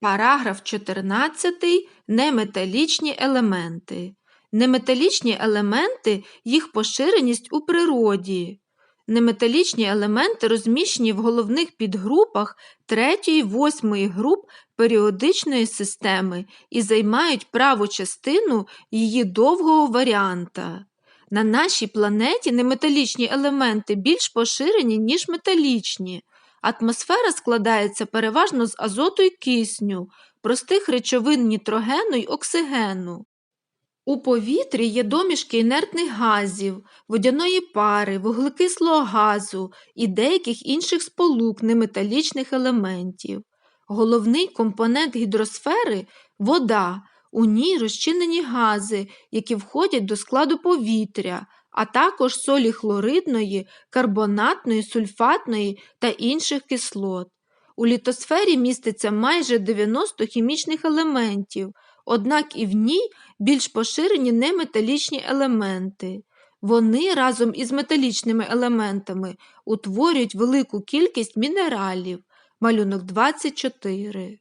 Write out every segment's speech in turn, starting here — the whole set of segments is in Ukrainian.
Параграф 14. Неметалічні елементи. Неметалічні елементи – їх поширеність у природі. Неметалічні елементи розміщені в головних підгрупах 3-8 груп періодичної системи і займають праву частину її довгого варіанта. На нашій планеті неметалічні елементи більш поширені, ніж металічні. Атмосфера складається переважно з азоту і кисню, простих речовин нітрогену й оксигену. У повітрі є домішки інертних газів, водяної пари, вуглекислого газу і деяких інших сполук неметалічних елементів. Головний компонент гідросфери вода. У ній розчинені гази, які входять до складу повітря, а також солі хлоридної, карбонатної, сульфатної та інших кислот. У літосфері міститься майже 90 хімічних елементів, однак і в ній більш поширені неметалічні елементи. Вони разом із металічними елементами утворюють велику кількість мінералів. Малюнок 24.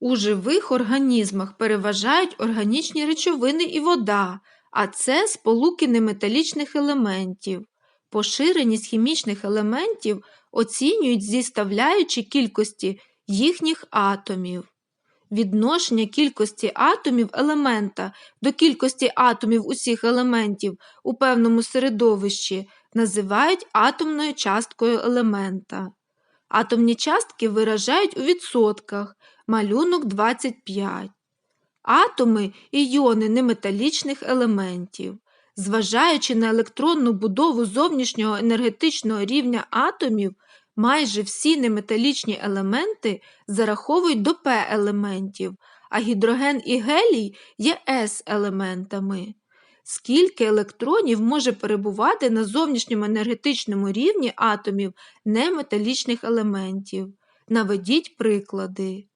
У живих організмах переважають органічні речовини і вода, а це сполуки неметалічних елементів. Поширеність хімічних елементів оцінюють зіставляючи кількості їхніх атомів. Відношення кількості атомів елемента до кількості атомів усіх елементів у певному середовищі називають атомною часткою елемента. Атомні частки виражають у відсотках малюнок 25. Атоми іони неметалічних елементів. Зважаючи на електронну будову зовнішнього енергетичного рівня атомів, майже всі неметалічні елементи зараховують до П елементів, а гідроген і гелій є С елементами. Скільки електронів може перебувати на зовнішньому енергетичному рівні атомів неметалічних елементів? Наведіть приклади.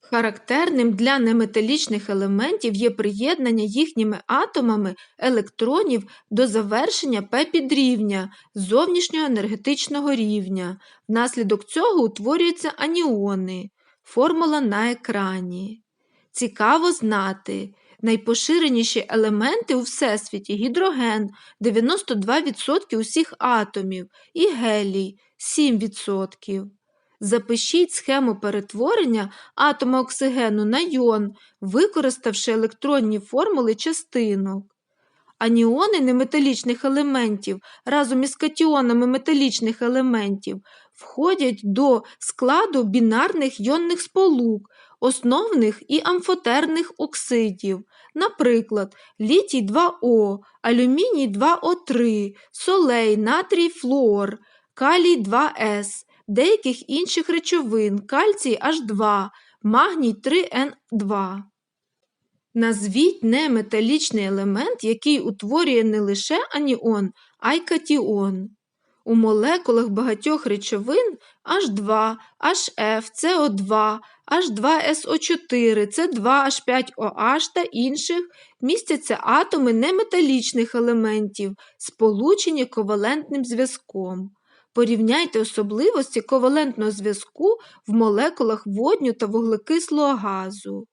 Характерним для неметалічних елементів є приєднання їхніми атомами електронів до завершення П-підрівня зовнішнього енергетичного рівня. Внаслідок цього утворюються аніони. Формула на екрані. Цікаво знати. Найпоширеніші елементи у Всесвіті гідроген 92% усіх атомів і гелій 7%. Запишіть схему перетворення атома оксигену на йон, використавши електронні формули частинок. Аніони неметалічних елементів разом із катіонами металічних елементів входять до складу бінарних йонних сполук, основних і амфотерних оксидів, наприклад, літій 2О, алюміній 2О3, солей, натрій флуор, калій 2С деяких інших речовин кальцій H2, магній 3N2. Назвіть неметалічний елемент, який утворює не лише аніон, а й катіон. У молекулах багатьох речовин H2, HF, CO2, H2SO4, C2H5OH та інших містяться атоми неметалічних елементів, сполучені ковалентним зв'язком. Порівняйте особливості ковалентного зв'язку в молекулах водню та вуглекислого газу.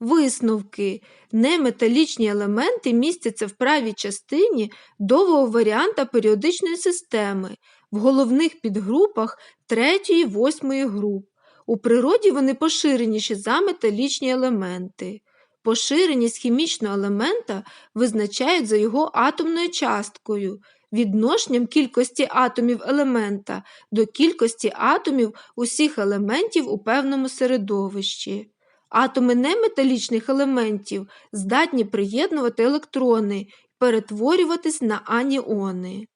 Висновки. Неметалічні елементи містяться в правій частині довгого варіанта періодичної системи в головних підгрупах 3-8 груп. У природі вони поширеніші за металічні елементи. Поширеність хімічного елемента визначають за його атомною часткою відношенням кількості атомів елемента до кількості атомів усіх елементів у певному середовищі. Атоми неметалічних елементів здатні приєднувати електрони і перетворюватись на аніони.